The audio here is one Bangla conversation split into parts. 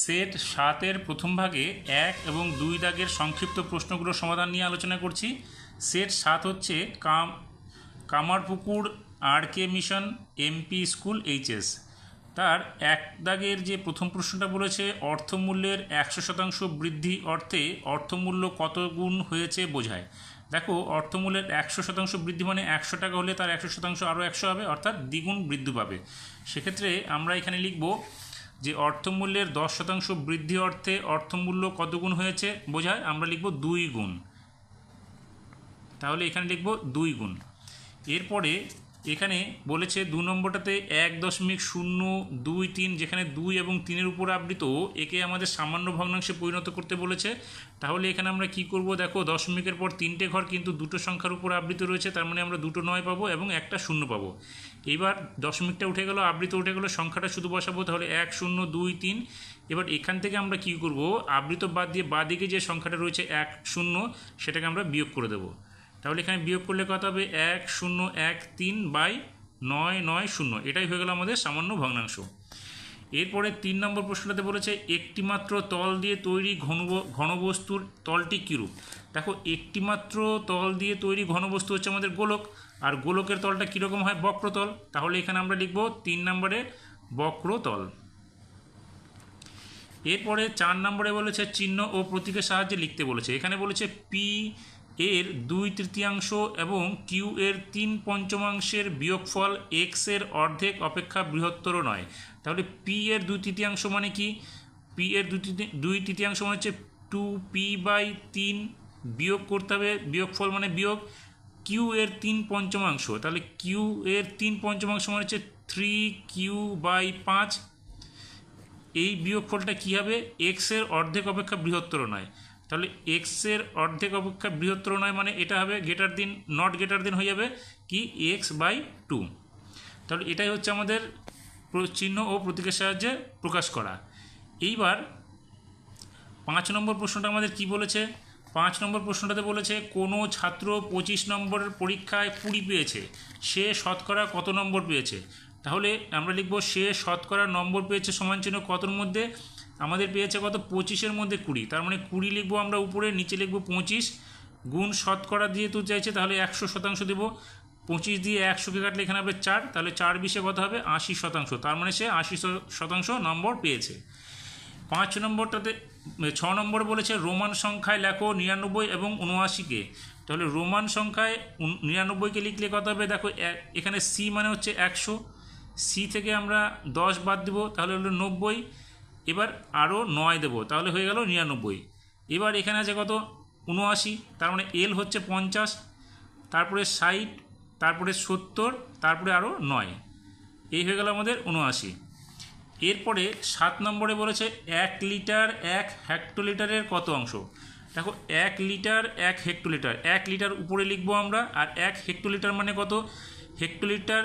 সেট সাতের প্রথম ভাগে এক এবং দুই দাগের সংক্ষিপ্ত প্রশ্নগুলোর সমাধান নিয়ে আলোচনা করছি। সেট সাত হচ্ছে কাম, Kamarpukur R K mission, MP school, HS. তার এক দাগের যে প্রথম প্রশ্নটা বলেছে, অর্থমূল্যের একশো শতাংশ বৃদ্ধি অর্থে অর্থমূল্য কত গুণ হয়েছে বোঝায়। দেখো, অর্থমূল্যের একশো শতাংশ বৃদ্ধি মানে একশো টাকা হলে তার একশো শতাংশ আরও একশো হবে, অর্থাৎ দ্বিগুণ বৃদ্ধি পাবে। সেক্ষেত্রে আমরা এখানে লিখব যে অর্থমূল্যের দশ শতাংশ বৃদ্ধি অর্থে অর্থমূল্য কতগুণ হয়েছে বোঝায় আমরা লিখব দুই গুণ। তাহলে এখানে লিখব দুই গুণ। এরপরে এখানে বলেছে দু নম্বরটাতে এক দশমিক শূন্য দুই তিন, যেখানে দুই এবং তিনের উপর আবৃত, একে আমাদের সামান্য ভগ্নাংশে পরিণত করতে বলেছে। তাহলে এখানে আমরা কি করব? দেখো, দশমিকের পর তিনটে ঘর কিন্তু দুটো সংখ্যার উপর আবৃত রয়েছে, তার মানে আমরা দুটো নয় পাবো এবং একটা শূন্য পাবো। এবার দশমিকটা উঠে গেল, আবৃত উঠে গেল, সংখ্যাটা শুধু বসাবো, তাহলে এক, শূন্য, দুই, তিন। এবার এখান থেকে আমরা কি করব? আবৃত বাদ দিয়ে বাদিকে যে সংখ্যাটা রয়েছে, এক, শূন্য, সেটাকে আমরা বিয়োগ করে দেবো। তাহলে এখানে বিয়োগ করলে কত হবে? এক শূন্য এক তিন বাই নয় নয় শূন্য। এটাই হয়ে গেল আমাদের সামান্য ভগ্নাংশ। এরপরে তিন নম্বর প্রশ্নটাতে বলেছে, একটিমাত্র তল দিয়ে তৈরি ঘন ঘনবস্তুর তলটি কীরূপ? দেখো, একটিমাত্র তল দিয়ে তৈরি ঘনবস্তু হচ্ছে আমাদের গোলক। আর গোলকের তলটা কীরকম হয়? বক্রতল। তাহলে এখানে আমরা লিখব তিন নম্বরে বক্রতল। এরপরে চার নম্বরে বলেছে, চিহ্ন ও প্রতীকের সাহায্যে লিখতে বলেছে। এখানে বলেছে, পি এর দুই তৃতীয়াংশ এবং কিউ এর তিন পঞ্চমাংশের বিয়োগফল এক্সের অর্ধেক অপেক্ষা বৃহত্তর নয়। তাহলে পি এর দুই তৃতীয়াংশ মানে কি? পি এর দুই দুই তৃতীয়াংশ মানে হচ্ছে টু পি বাই তিন বিয়োগ করতে হবে, বিয়োগফল মানে বিয়োগ। কিউ এর তিন পঞ্চমাংশ, তাহলে কিউ এর তিন পঞ্চমাংশ মানে হচ্ছে থ্রি কিউ বাই পাঁচ। এই বিয়োগফলটা কী হবে? এক্সের অর্ধেক অপেক্ষা বৃহত্তর নয়। তাহলে এক্সের অর্ধেক অপেক্ষা বৃহত্তর নয় মানে এটা হবে গেটার দিন নট গেটার দিন হয়ে যাবে কি? এক্স বাই টু তাহলে এটাই হচ্ছে আমাদের চিহ্ন ও প্রতীকের সাহায্যে প্রকাশ করা। এইবার পাঁচ নম্বর প্রশ্নটা আমাদের কি বলেছে? পাঁচ নম্বর প্রশ্নটাতে বলেছে, কোনো ছাত্র পঁচিশ নম্বরের পরীক্ষায় কুড়ি পেয়েছে। সে শতকরা কত নম্বর পেয়েছে? তাহলে আমরা লিখব, সে শতকরা নম্বর পেয়েছে সমান চিহ্ন কতর মধ্যে? আমাদের পেয়েছে কত? পঁচিশের মধ্যে কুড়ি। তার মানে কুড়ি লিখব আমরা উপরে, নিচে লিখব পঁচিশ। গুণ শতকরা দিয়ে তো চাইছে, তাহলে একশো শতাংশ দেবো। পঁচিশ দিয়ে একশোকে কাটলে এখানে হবে চার, তাহলে চার বিশে কত হবে? আশি শতাংশ। তার মানে সে আশি শতাংশ নম্বর পেয়েছে। পাঁচ নম্বরটাতে, ছ নম্বর বলেছে রোমান সংখ্যায় লেখো নিরানব্বই এবং উনআশিকে তাহলে রোমান সংখ্যায় নিরানব্বইকে লিখলে কত হবে? দেখো এখানে সি মানে হচ্ছে একশো। সি থেকে আমরা দশ বাদ দেবো, তাহলে হলো নব্বই। এবার আরও নয় দেবো, তাহলে হয়ে গেল নিরানব্বই। এবার এখানে আছে কত? উনআশি, তার মানে এল হচ্ছে পঞ্চাশ, তারপরে ষাট, তারপরে সত্তর, তারপরে আরও নয়। এই হয়ে গেল আমাদের উনআশি। এরপরে সাত নম্বরে বলেছে এক লিটার এক হেক্টোলিটারের কত অংশ? দেখো, এক লিটার এক হেক্টোলিটার, এক লিটার উপরে লিখব আমরা, আর এক হেক্টোলিটার মানে কত? হেক্টোলিটার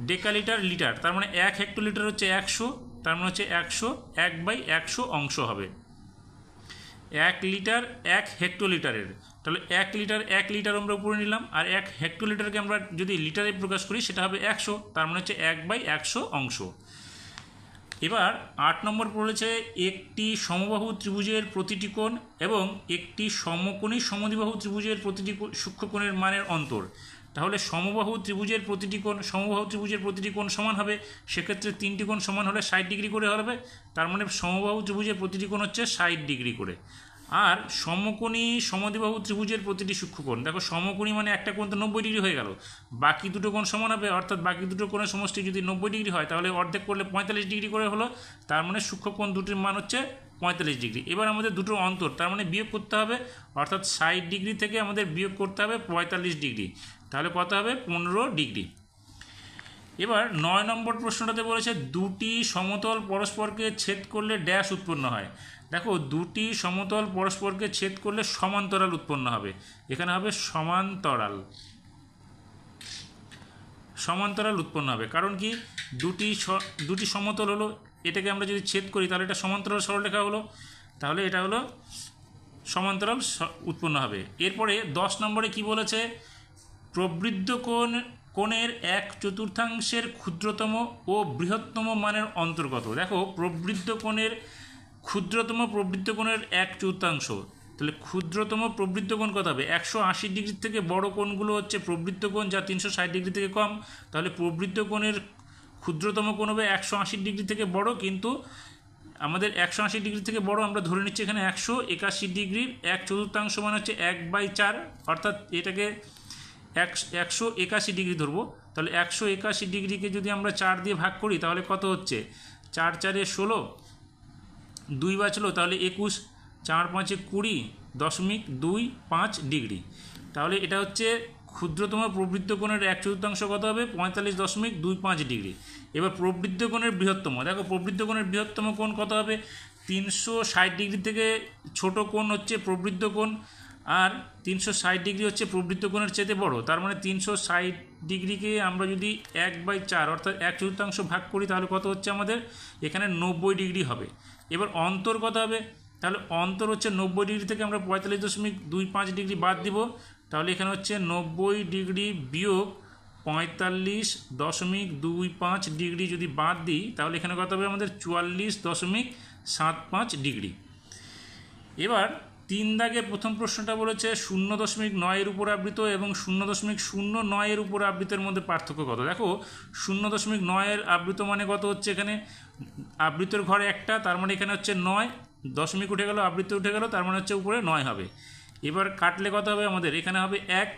ডেকালিটার লিটার, তার মানে এক হেক্টোলিটার হচ্ছে একশো তার মানে হচ্ছে একশো, এক বাই একশো অংশ হবে। এক লিটার এক হেক্টোলিটারের। তাহলে এক লিটার এক লিটার আমরা উপরে নিলাম, আর এক হেক্টোলিটারকে আমরা যদি লিটারে প্রকাশ করি, সেটা হবে একশো, তার মানে হচ্ছে এক বাই একশো অংশ। এবার আট নম্বর বলেছে একটি সমবাহু ত্রিভুজের প্রতিটি কোণ এবং একটি সমকোণী সমদ্বিবাহু ত্রিভুজের প্রতিটি সূক্ষ্মকোণের মানের অন্তর। তাহলে সমবাহু ত্রিভুজের প্রতিটি কোণ, সমবাহু ত্রিভুজের প্রতিটি কোণ সমান হবে, সেক্ষেত্রে তিনটি কোণ সমান হলে ষাট ডিগ্রি করে হবে, তার মানে সমবাহু ত্রিভুজের প্রতিটি কোণ হচ্ছে ষাট ডিগ্রি করে। আর সমকোণী সমদ্বিবাহু ত্রিভুজের প্রতিটি সূক্ষ্মকোণ দেখো সমকোণী মানে একটা কোণ তো নব্বই ডিগ্রি হয়ে গেল, বাকি দুটো কোণ সমান হবে, অর্থাৎ বাকি দুটো কোণের সমষ্টি যদি নব্বই ডিগ্রি হয়, তাহলে অর্ধেক করলে পঁয়তাল্লিশ ডিগ্রি করে হলো, তার মানে সূক্ষ্মকোণ দুটির মান হচ্ছে পঁয়তাল্লিশ ডিগ্রি। এবার আমাদের দুটো অন্তর, তার মানে বিয়োগ করতে হবে, অর্থাৎ ষাট ডিগ্রি থেকে আমাদের বিয়োগ করতে হবে পঁয়তাল্লিশ ডিগ্রি। তাহলে কত হবে? পনেরো ডিগ্রি। এবার নয় নম্বর প্রশ্নটাতে বলেছে, দুটি সমতল পরস্পরকে ছেদ করলে ড্যাশ উৎপন্ন হয়। দেখো, দুটি সমতল পরস্পরকে ছেদ করলে সমান্তরাল উৎপন্ন হবে। এখানে হবে সমান্তরাল। সমান্তরাল উৎপন্ন হবে। কারণ কি? দুটি দুটি সমতল হলো, এটাকে আমরা যদি ছেদ করি, তাহলে এটা সমান্তরাল সরলরেখা হলো। তাহলে এটা হলো সমান্তরাল উৎপন্ন হবে। এরপরে দশ নম্বরে কি বলেছে? প্রবৃদ্ধ কোণ, কোণের এক চতুর্থাংশের ক্ষুদ্রতম ও বৃহত্তম মানের অন্তর্গত। দেখো, প্রবৃদ্ধ কোণের ক্ষুদ্রতম, প্রবৃদ্ধ কোণের এক চতুর্থাংশ। তাহলে ক্ষুদ্রতম, প্রবৃদ্ধ কোণ কত হবে? একশো আশি ডিগ্রি থেকে বড় কোণগুলো হচ্ছে প্রবৃদ্ধ কোণ, যা তিনশো ষাট ডিগ্রি থেকে কম। তাহলে প্রবৃদ্ধ কোণের ক্ষুদ্রতম কোণ হবে একশো আশি ডিগ্রি থেকে বড়, কিন্তু আমাদের একশো আশি ডিগ্রি থেকে বড় আমরা ধরে নিচ্ছি এখানে একশো একাশি ডিগ্রির এক চতুর্থাংশ মানে হচ্ছে এক বাই চার, অর্থাৎ এটাকে একশো একাশি ডিগ্রি ধরবো। তাহলে একশো একাশি ডিগ্রিকে যদি আমরা চার দিয়ে ভাগ করি, তাহলে কত হচ্ছে? চার চারে ষোলো, দুই বাঁচলো, তাহলে একুশ, চার পাঁচে কুড়ি, দশমিক দুই পাঁচ ডিগ্রি। তাহলে এটা হচ্ছে ক্ষুদ্রতম প্রবৃদ্ধ কোণের এক চতুর্থাংশ কত হবে? পঁয়তাল্লিশ দশমিক দুই পাঁচ ডিগ্রি। এবার প্রবৃদ্ধ কোণের বৃহত্তম, দেখো প্রবৃদ্ধ কোণের বৃহত্তম কোণ কত হবে? তিনশো ষাট ডিগ্রি থেকে ছোট কোণ হচ্ছে প্রবৃদ্ধ কোণ। আর তিনশো ষাট ডিগ্রি হচ্ছে প্রবৃদ্ধ কোণের চেয়ে বড়। তার মানে তিনশো ষাট ডিগ্রিকে আমরা যদি এক বাই চার, অর্থাৎ এক চতুর্থাংশ ভাগ করি, তাহলে কত হচ্ছে আমাদের? এখানে নব্বই ডিগ্রি হবে। এবার অন্তর কত হবে? তাহলে অন্তর হচ্ছে নব্বই ডিগ্রি থেকে আমরা পঁয়তাল্লিশ দশমিক দুই পাঁচ ডিগ্রি বাদ দিব। তাহলে এখানে হচ্ছে নব্বই ডিগ্রি বিয়োগ পঁয়তাল্লিশ দশমিক দুই পাঁচ ডিগ্রি যদি বাদ দিই, তাহলে এখানে কত হবে আমাদের? চুয়াল্লিশ দশমিক সাত পাঁচ ডিগ্রি। এবার তিন দাগে প্রথম প্রশ্নটা বলেছে শূন্য দশমিক নয়ের উপর আবৃত এবং শূন্য দশমিক শূন্য নয়ের উপর আবৃতের মধ্যে পার্থক্য কত? দেখো, শূন্য দশমিক নয়ের আবৃত মানে কত হচ্ছে এখানে? আবৃতের ঘরে একটা, তার মানে এখানে হচ্ছে নয়। দশমিক উঠে গেল আবৃত্তি উঠে গেল, তার মানে হচ্ছে উপরে নয় হবে। এবার কাটলে কত হবে আমাদের? এখানে হবে এক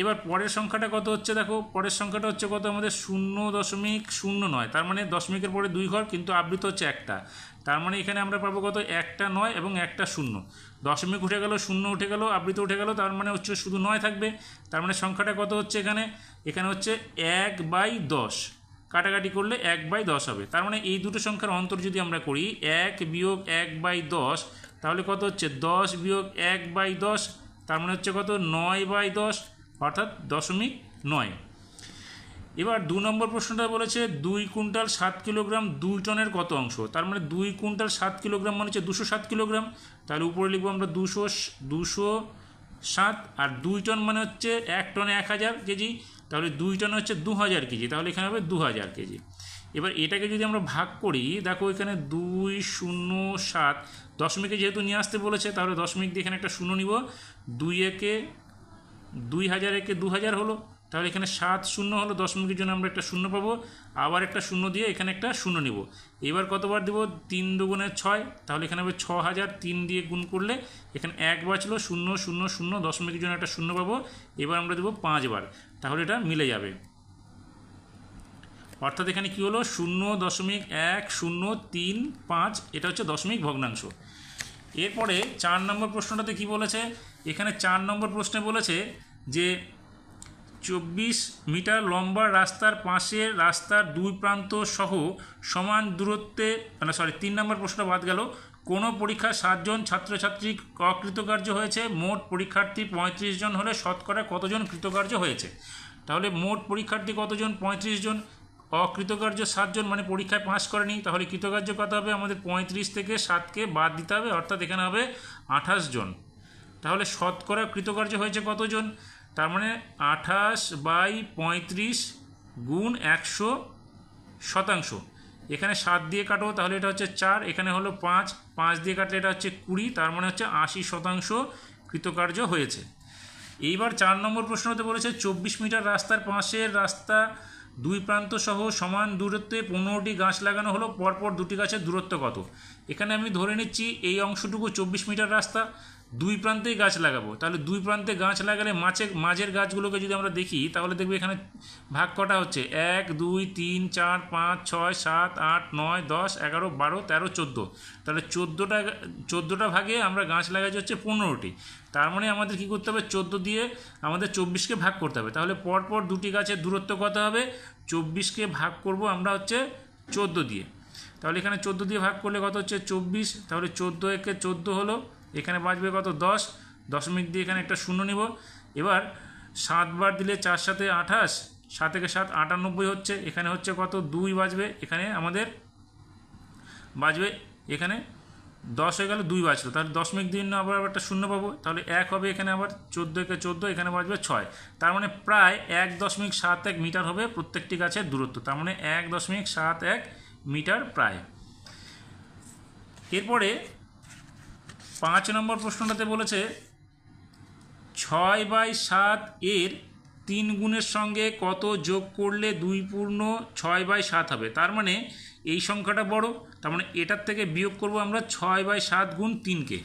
এবার পরের সংখ্যাটা কত হচ্ছে দেখো? পরের সংখ্যাটা হচ্ছে কত? আমাদের শূন্য দশমিক শূন্য নয়। তার মানে দশমিকের পরে দুই ঘর, কিন্তু আবৃত হচ্ছে একটা। তার মানে এখানে আমরা পাবো কত? একটা নয় এবং একটা শূন্য। দশমিক উঠে গেল, শূন্য উঠে গেল, আবৃত উঠে গেল, তার মানে হচ্ছে শুধু নয় থাকবে। তার মানে সংখ্যাটা কত হচ্ছে এখানে? এখানে হচ্ছে এক বাই দশ। কাটাকাটি করলে এক বাই দশ হবে। তার মানে এই দুটো সংখ্যার অন্তর যদি আমরা করি, এক বিয়োগ এক বাই দশ, তাহলে কত হচ্ছে? দশ বিয়োগ এক বাই দশ, তার মানে হচ্ছে কত? নয় বাই দশ। অর্থাৎ দশমিক নয়। এবার দু নম্বর প্রশ্নটা বলেছে, দুই কুইন্টাল সাত কিলোগ্রাম দুই টনের কত অংশ? তার মানে দুই কুইন্টাল সাত কিলোগ্রাম মানে হচ্ছে দুশো সাত কিলোগ্রাম। তাহলে উপরে লিখব আমরা দুশো দুশো সাত আর দুই টন মানে হচ্ছে এক টনে এক হাজার কেজি। তাহলে দুই টন হচ্ছে দু হাজার কেজি। তাহলে এখানে হবে দু হাজার কেজি। এবার এটাকে যদি আমরা ভাগ করি, দেখো এখানে দুই শূন্য সাত দশমিকে যেহেতু নিয়ে আসতে বলেছে, তাহলে দশমিক দিয়ে এখানে একটা শূন্য নিব। দুই একে দুই হাজার একে দু হাজার হলো, তাহলে এখানে সাত শূন্য হলো দশমিকের জন্য আমরা একটা শূন্য পাবো, আবার একটা শূন্য দিয়ে এখানে একটা শূন্য নিব। এবার কতবার দেবো? তিন দুগুণে ছয়, তাহলে এখানে হবে ছ হাজার তিন দিয়ে গুণ করলে এখানে এক বাঁচলো, শূন্য শূন্য শূন্য দশমিকের জন্য একটা শূন্য পাবো, এবার আমরা দেবো পাঁচবার, তাহলে এটা মিলে যাবে। অর্থাৎ এখানে কী হলো? শূন্য দশমিক এক, শূন্য তিন, পাঁচ, এটা হচ্ছে দশমিক ভগ্নাংশ। এরপরে চার নম্বর প্রশ্নটাতে কি বলেছে? এখানে চার নম্বর প্রশ্নে বলেছে যে চব্বিশ মিটার লম্বা রাস্তার পাশের রাস্তার দুই প্রান্ত সহ সমান দূরত্বে মানে সরি তিন নম্বর প্রশ্নটা বাদ গেল। কোনো পরীক্ষায় সাতজন ছাত্রছাত্রী অকৃতকার্য হয়েছে, মোট পরীক্ষার্থী পঁয়ত্রিশ জন হলে শতকরা কতজন কৃতকার্য হয়েছে? তাহলে মোট পরীক্ষার্থী কতজন? পঁয়ত্রিশ জন। অকৃতকার্য সাতজন মানে পরীক্ষায় পাস করেনি, তাহলে কৃতকার্য কত হবে? আমাদের পঁয়ত্রিশ থেকে সাতকে বাদ দিতে হবে, অর্থাৎ এখানে হবে আঠাশ জন। তাহলে শতকরা কৃতকার্য হয়েছে কতজন? তার মানে আঠাশ বাই পঁয়ত্রিশ গুণ একশো শতাংশ। এখানে সাত দিয়ে কাটো, তাহলে এটা হচ্ছে চার। এখানে হলো পাঁচ। পাঁচ দিয়ে কাটলে এটা হচ্ছে কুড়ি। তার মানে হচ্ছে আশি শতাংশ কৃতকার্য হয়েছে। এইবার চার নম্বর প্রশ্নতে বলেছে, চব্বিশ মিটার রাস্তার পাশের রাস্তা দুই প্রান্ত সহ সমান দূরত্বে পনেরোটি গাছ লাগানো হলো, পরপর দুটি গাছের দূরত্ব কত? এখানে আমি ধরে নিচ্ছি এই অংশটুকু চব্বিশ মিটার রাস্তা। দুই প্রান্তেই গাছ লাগাবো। তাহলে দুই প্রান্তে গাছ লাগালে মাছের, মাঝের গাছগুলোকে যদি আমরা দেখি, তাহলে দেখবে এখানে ভাগ কটা হচ্ছে? এক, দুই, তিন, চার, পাঁচ, ছয়, সাত, আট, নয়, দশ, এগারো, বারো, তেরো, চোদ্দ। তাহলে চোদ্দোটা চোদ্দোটা ভাগে আমরা গাছ লাগাইছি হচ্ছে পনেরোটি। তার মানে আমাদের কী করতে হবে? চোদ্দ দিয়ে আমাদের চব্বিশকে ভাগ করতে হবে। তাহলে পরপর দুটি গাছের দূরত্ব কত হবে? চব্বিশকে ভাগ করব আমরা হচ্ছে চোদ্দ দিয়ে। তাহলে এখানে চোদ্দ দিয়ে ভাগ করলে কত হচ্ছে? চব্বিশ। তাহলে চোদ্দ একে চোদ্দ হলো এখানে বাঁচবে কত? দশ। দশমিক দিয়ে এখানে একটা শূন্য নিব। এবার সাতবার দিলে চার সাথে আঠাশ, সাত থেকে সাত আটানব্বই হচ্ছে। এখানে হচ্ছে কত? দুই বাজবে। এখানে আমাদের বাজবে। এখানে দশ হয়ে গেল দুই বাঁচলো তাহলে দশমিক দিন আবার আবার একটা শূন্য পাবো। তাহলে এক হবে এখানে আবার চোদ্দ একে চোদ্দ, এখানে বাজবে ছয়। তার মানে প্রায় এক দশমিক সাত এক মিটার হবে প্রত্যেকটি গাছের দূরত্ব। তার মানে এক দশমিক সাত এক মিটার প্রায়। এরপরে পাঁচ নম্বর প্রশ্নটাতে বলেছে, ছয় বাই সাত এর তিন গুণের সঙ্গে কত যোগ করলে দুই পূর্ণ ছয় বাই সাত হবে? তার মানে এই সংখ্যাটা বড়, তার মানে এটার থেকে বিয়োগ করব আমরা ছয় বাই সাত গুণ তিনকে।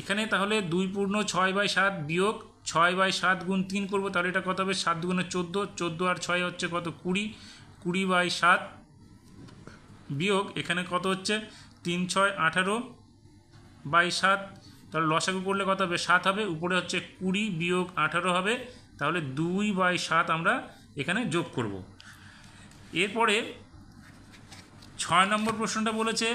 এখানে তাহলে দুই পূর্ণ ছয় বাই সাত বিয়োগ ছয় বাই সাত গুণ তিন করব, তাহলে এটা কত হবে? সাত গুণে চোদ্দ চোদ্দ আর ছয় হচ্ছে কত? কুড়ি কুড়ি বাই সাত বিয়োগ এখানে কত হচ্ছে? তিন ছয় আঠারো বাই সাত, তাহলে লসাগু করলে কত হবে? সাত হবে, উপরে হচ্ছে কুড়ি বিয়োগ আঠারো হবে, তাহলে দুই বাই সাত আমরা এখানে যোগ করব। এরপরে ছয় নম্বর প্রশ্নটা বলেছে,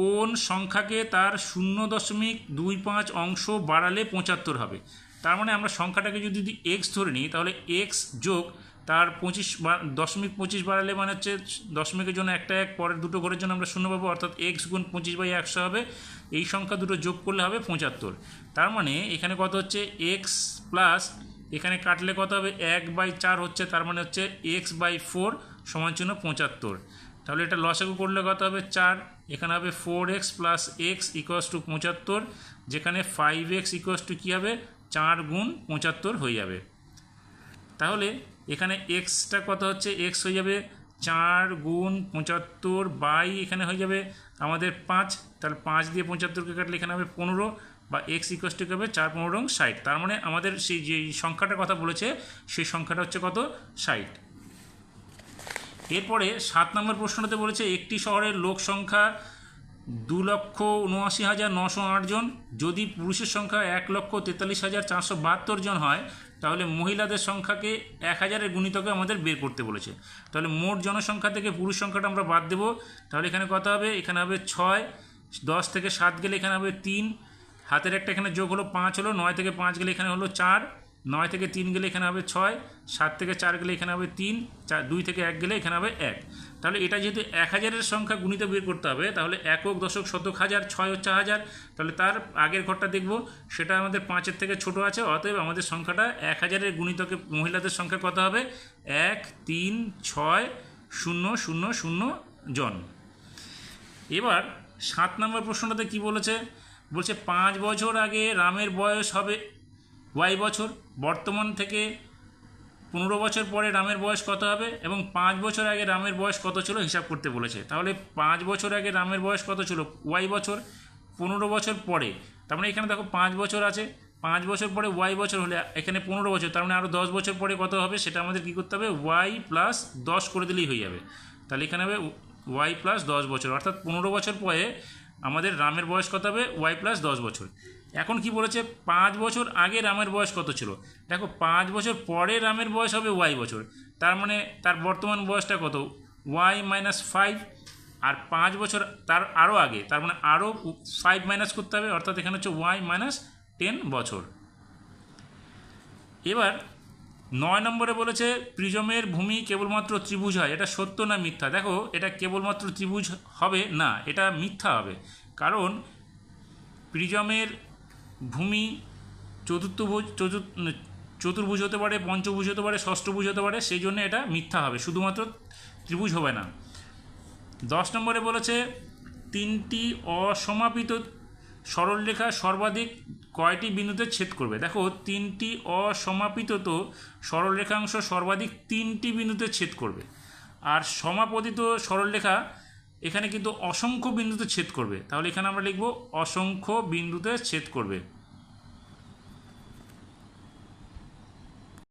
কোন সংখ্যাকে তার শূন্য দশমিক দুই পাঁচ অংশ বাড়ালে পঁচাত্তর হবে? তার মানে আমরা সংখ্যাটাকে যদি এক্স ধরে নিই, তাহলে এক্স যোগ তার পঁচিশ দশমিক পঁচিশ বাড়ালে মানে হচ্ছে দশমিকের জন্য একটা এক, পরের দুটো ঘরের জন্য আমরা শূন্য পাবো, অর্থাৎ এক্স গুণ পঁচিশ বাই একশো হবে। এই সংখ্যা দুটো যোগ করলে হবে পঁচাত্তর। তার মানে এখানে কত হচ্ছে? এক্স প্লাস এখানে কাটলে কত হবে? এক বাই চার হচ্ছে, তার মানে হচ্ছে এক্স বাই ফোর সমান চিহ্ন পঁচাত্তর। তাহলে এটা লসাগু করলে কত হবে? চার। এখানে হবে four x plus x equals two পঁচাত্তর, যেখানে ফাইভ এক্স ইকোয়াস টু কী হবে? চার গুণ পঁচাত্তর হয়ে যাবে। তাহলে এখানে এক্সটা কত হচ্ছে? এক্স হয়ে যাবে চার গুণ পঁচাত্তর বাই এখানে হয়ে যাবে আমাদের পাঁচ। তাহলে পাঁচ দিয়ে পঁচাত্তরকে কাটলে এখানে হবে পনেরো বা এক্স ইকোয়াস হবে চার, পনেরো ষাট। তার মানে আমাদের সেই যে সংখ্যাটার কথা বলেছে, সেই সংখ্যাটা হচ্ছে কত? ষাট। এরপরে সাত নম্বর প্রশ্নটাতে বলেছে, একটি শহরের লোক সংখ্যা দু লক্ষ উনআশি হাজার নশো আট জন। যদি পুরুষের সংখ্যা এক লক্ষ তেতাল্লিশ হাজার চারশো বাহাত্তর জন হয় তাহলে মহিলাদের সংখ্যাকে এক হাজারের গুণিতকে আমাদের বের করতে বলেছে। তাহলে মোট জনসংখ্যা থেকে পুরুষ সংখ্যাটা আমরা বাদ দেবো। তাহলে এখানে কত হবে? এখানে হবে ছয়, দশ থেকে সাত গেলে এখানে হবে তিন, হাতের একটা এখানে যোগ হলো পাঁচ হলো, নয় থেকে পাঁচ গেলে এখানে হলো চার নয় থেকে তিন গেলে এখানে হবে ছয়, সাত থেকে চার গেলে এখানে হবে তিন, চার, দুই থেকে এক গেলে এখানে হবে এক। তাহলে এটা যেহেতু এক হাজারের সংখ্যা গুণিত বের করতে হবে, তাহলে একক দশক শতক হাজার, ছয় হচ্ছে হাজার, তাহলে তার আগের ঘরটা দেখব, সেটা আমাদের পাঁচের থেকে ছোট আছে, অতএব আমাদের সংখ্যাটা এক হাজারের গুণিতকে মহিলাদের সংখ্যা কত হবে? এক, তিন, ছয়, শূন্য শূন্য শূন্য জন। এবার সাত নম্বর প্রশ্নটাতে কি বলেছে? বলছে, পাঁচ বছর আগে রামের বয়স হবে ওয়াই বছর, বর্তমান থেকে পনেরো বছর পরে রামের বয়স কত হবে এবং পাঁচ বছর আগে রামের বয়স কত ছিল হিসাব করতে বলেছে। তাহলে পাঁচ বছর আগে রামের বয়স কত ছিল? ওয়াই বছর, পনেরো বছর পরে। তার মানে এখানে দেখো পাঁচ বছর আছে, পাঁচ বছর পরে ওয়াই বছর হলে এখানে পনেরো বছর, তার মানে আরও দশ বছর পরে কত হবে সেটা আমাদের কী করতে হবে? ওয়াই প্লাস দশ করে দিলেই হয়ে যাবে। তাহলে এখানে হবে ওয়াই প্লাস দশ বছর, অর্থাৎ পনেরো বছর পরে আমাদের রামের বয়স কত হবে? ওয়াই প্লাস দশ বছর। এখন কি বলেছে? পাঁচ বছর আগে রামের বয়স কত ছিল? দেখো, পাঁচ বছর পরে রামের বয়স হবে ওয়াই বছর। তার মানে তার বর্তমান বয়সটা কত? Y minus five. আর পাঁচ বছর তার আরও আগে, তার মানে আরও ফাইভ মাইনাস করতে হবে, অর্থাৎ এখানে হচ্ছে ওয়াই মাইনাস টেন বছর। এবার নয় নম্বরে বলেছে, প্রিজমের ভূমি কেবলমাত্র ত্রিভুজ হয়। এটা সত্য না মিথ্যা? দেখো, এটা কেবলমাত্র ত্রিভুজ হবে না, এটা মিথ্যা হবে। কারণ প্রিজমের ভূমি চতুর্থভুজ চতুর্থ চতুর্ভুজ হতে পারে, পঞ্চভুজ হতে পারে, ষষ্ঠভুজ হতে পারে, সেই জন্য এটা মিথ্যা হবে। শুধুমাত্র ত্রিভুজ হবে না। দশ নম্বরে বলেছে, তিনটি অসমাপিত সরলরেখা সর্বাধিক কয়টি বিন্দুতে ছেদ করবে? দেখো, তিনটি অসমাপিত তো সরলরেখাংশ সর্বাধিক তিনটি বিন্দুতে ছেদ করবে। আর সমাপতিত সরলরেখা এখানে কিন্তু অসংখ্য বিন্দুতে ছেদ করবে। তাহলে এখানে আমরা লিখব অসংখ্য বিন্দুতে ছেদ করবে।